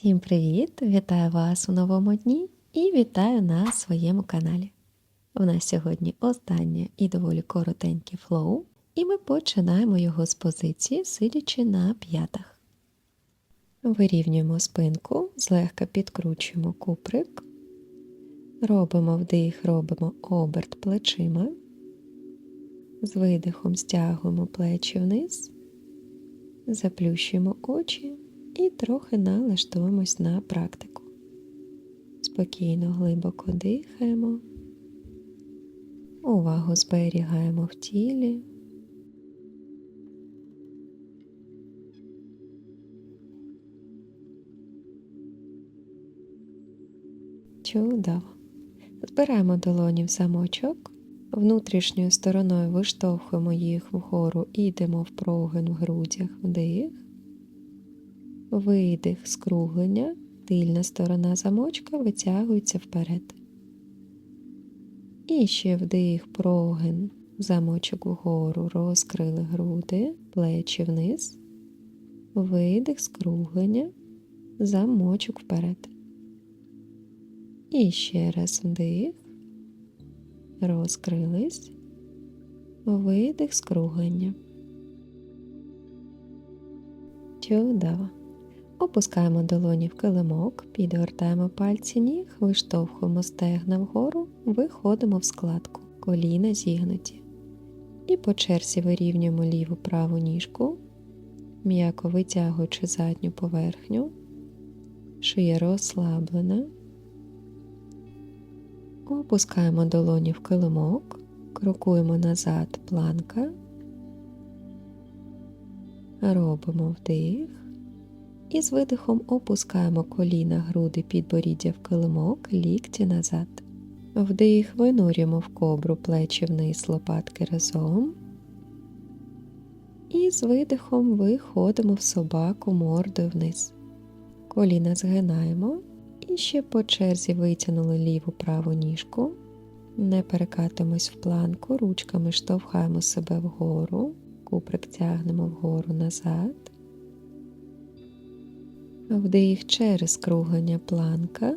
Всім привіт! Вітаю вас у новому дні і вітаю на своєму каналі. У нас сьогодні останнє і доволі коротенький флоу, і ми починаємо його з позиції, сидячи на п'ятах. Вирівнюємо спинку, злегка підкручуємо куприк, робимо вдих, робимо оберт плечима, з видихом стягуємо плечі вниз, заплющуємо очі і трохи налаштуємось на практику. Спокійно, глибоко дихаємо, увагу зберігаємо в тілі. Чудово. Збираємо долоні в замочок, внутрішньою стороною виштовхуємо їх вгору і йдемо в прогин в грудях вдих. Видих, скруглення, тильна сторона замочка витягується вперед. І ще вдих, прогин, замочок вгору, розкрили груди, плечі вниз, видих, скруглення, замочок вперед. І ще раз вдих, розкрились, видих, скруглення. Чудово. Опускаємо долоні в килимок, підгортаємо пальці ніг, виштовхуємо стегна вгору, виходимо в складку, коліна зігнуті. І по черзі вирівнюємо ліву праву ніжку, м'яко витягуючи задню поверхню, шия розслаблена. Опускаємо долоні в килимок, крокуємо назад планка, робимо вдих. І з видихом опускаємо коліна, груди, підборіддя в килимок, лікті назад. Вдих, винурюємо в кобру плечі вниз, лопатки разом. І з видихом виходимо в собаку мордою вниз. Коліна згинаємо. І ще по черзі витягнули ліву праву ніжку. Не перекатимось в планку, ручками штовхаємо себе вгору, куприк тягнемо вгору назад. Вдих через круглення планка,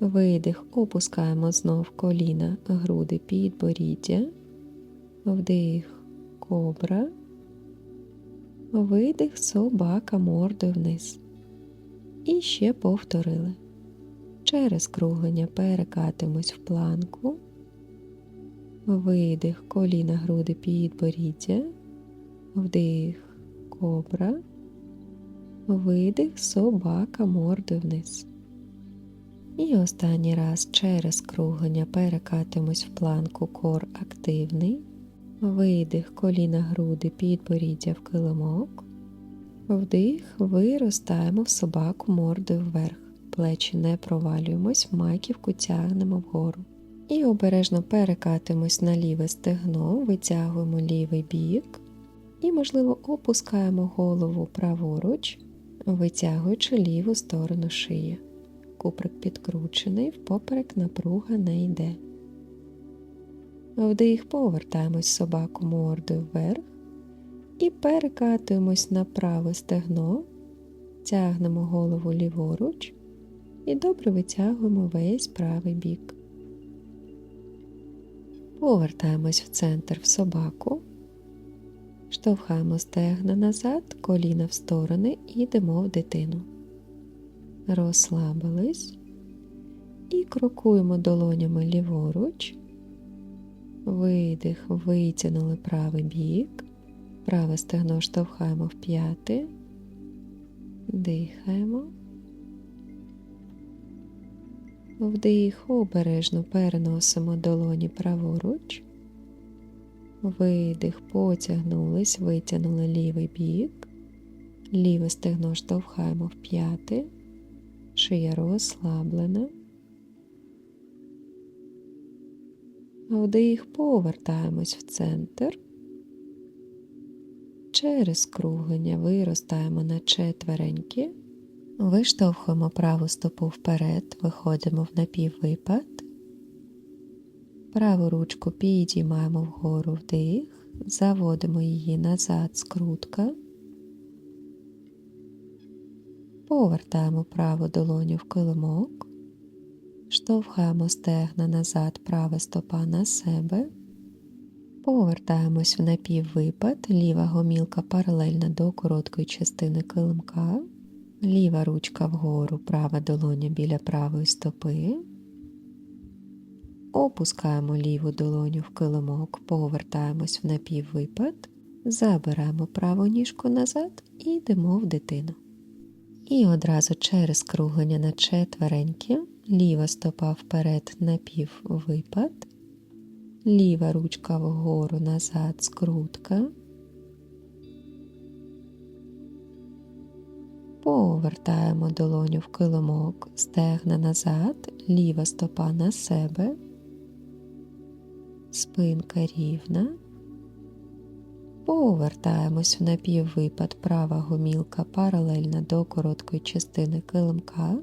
видих, опускаємо знов коліна, груди підборіддя, вдих, кобра, видих, собака мордою вниз. І ще повторили. Через круглення перекатимось в планку, видих, коліна, груди підборіддя, вдих, кобра видих, собака мордою вниз. І останній раз через круглення перекатимось в планку кор активний, видих, коліна груди, підборіддя в килимок, вдих, виростаємо в собаку мордою вверх, плечі не провалюємось, маківку тягнемо вгору. І обережно перекатимось на ліве стегно, витягуємо лівий бік. І, можливо, опускаємо голову праворуч витягуючи ліву сторону шиї. Куприк підкручений, впоперек напруга не йде. Вдих повертаємось собаку мордою вверх і перекатуємось на праве стегно, тягнемо голову ліворуч і добре витягуємо весь правий бік. Повертаємось в центр в собаку. Штовхаємо стегна назад, коліна в сторони і йдемо в дитину. Розслабились і крокуємо долонями ліворуч, видих, витягнули правий бік, праве стегно штовхаємо в п'яти, дихаємо. Вдих обережно переносимо долоні праворуч. Видих, потягнулись, витягнули лівий бік, ліве стегно штовхаємо в п'яти, шия розслаблена. Вдих, повертаємось в центр. Через круглення виростаємо на четвереньки, виштовхуємо праву стопу вперед, виходимо в напіввипад. Праву ручку підіймаємо вгору вдих, заводимо її назад, скрутка. Повертаємо праву долоню в килимок, штовхаємо стегна назад, права стопа на себе. Повертаємось в напіввипад, ліва гомілка паралельна до короткої частини килимка, ліва ручка вгору, права долоня біля правої стопи. Опускаємо ліву долоню в килимок, повертаємось в напіввипад, забираємо праву ніжку назад і йдемо в дитину. І одразу через круглення на четвереньки, ліва стопа вперед напіввипад, ліва ручка вгору назад скрутка. Повертаємо долоню в килимок, стегна назад, ліва стопа на себе, спинка рівна. Повертаємось в напіввипад, права гомілка паралельна до короткої частини килимка,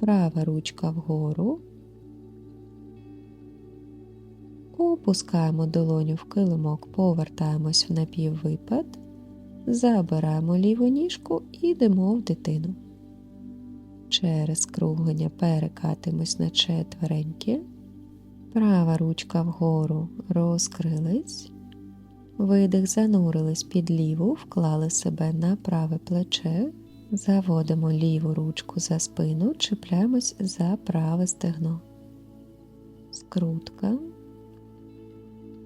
права ручка вгору. Опускаємо долоню в килимок, повертаємось в напіввипад, забираємо ліву ніжку і йдемо в дитину. Через круглення перекатимось на четвереньки, права ручка вгору розкрились. Видих занурились під ліву, вклали себе на праве плече, заводимо ліву ручку за спину, чіпляємось за праве стегно. Скрутка.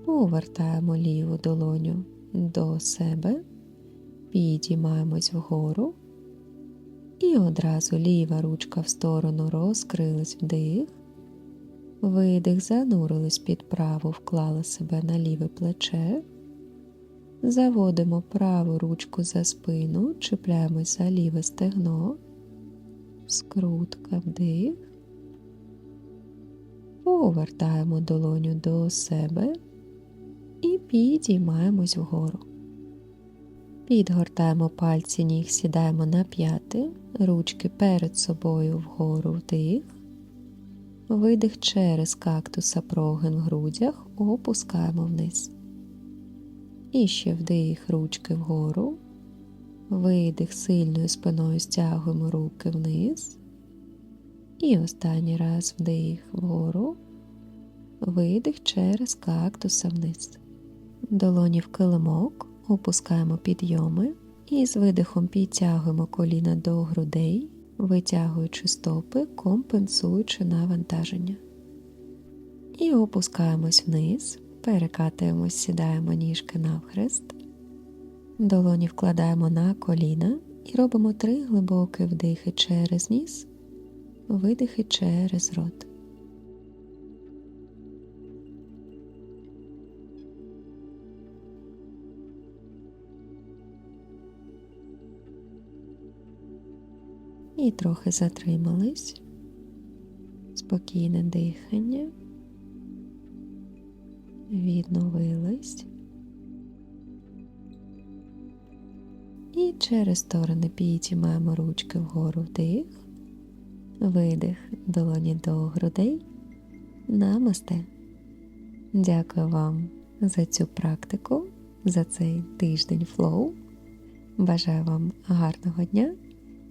Повертаємо ліву долоню до себе, підіймаємось вгору. І одразу ліва ручка в сторону розкрилась вдих. Видих, занурились під праву, вклали себе на ліве плече. Заводимо праву ручку за спину, чіпляємось за ліве стегно, скрутка вдих, повертаємо долоню до себе і підіймаємось вгору. Підгортаємо пальці ніг, сідаємо на п'яти, ручки перед собою вгору вдих, видих через кактуса прогин в грудях, опускаємо вниз. І ще вдих ручки вгору, видих сильною спиною стягуємо руки вниз. І останній раз вдих вгору, видих через кактуса вниз. Долоні в килимок, опускаємо підйоми і з видихом підтягуємо коліна до грудей, витягуючи стопи, компенсуючи навантаження. І опускаємось вниз. Перекатуємось, сідаємо ніжки навхрест, долоні вкладаємо на коліна і робимо три глибокі вдихи через ніс, видихи через рот. І трохи затримались, спокійне дихання відновились. І через сторони підіймаємо ручки вгору вдих, видих долоні до грудей. Намасте. Дякую вам за цю практику, за цей тиждень флоу. Бажаю вам гарного дня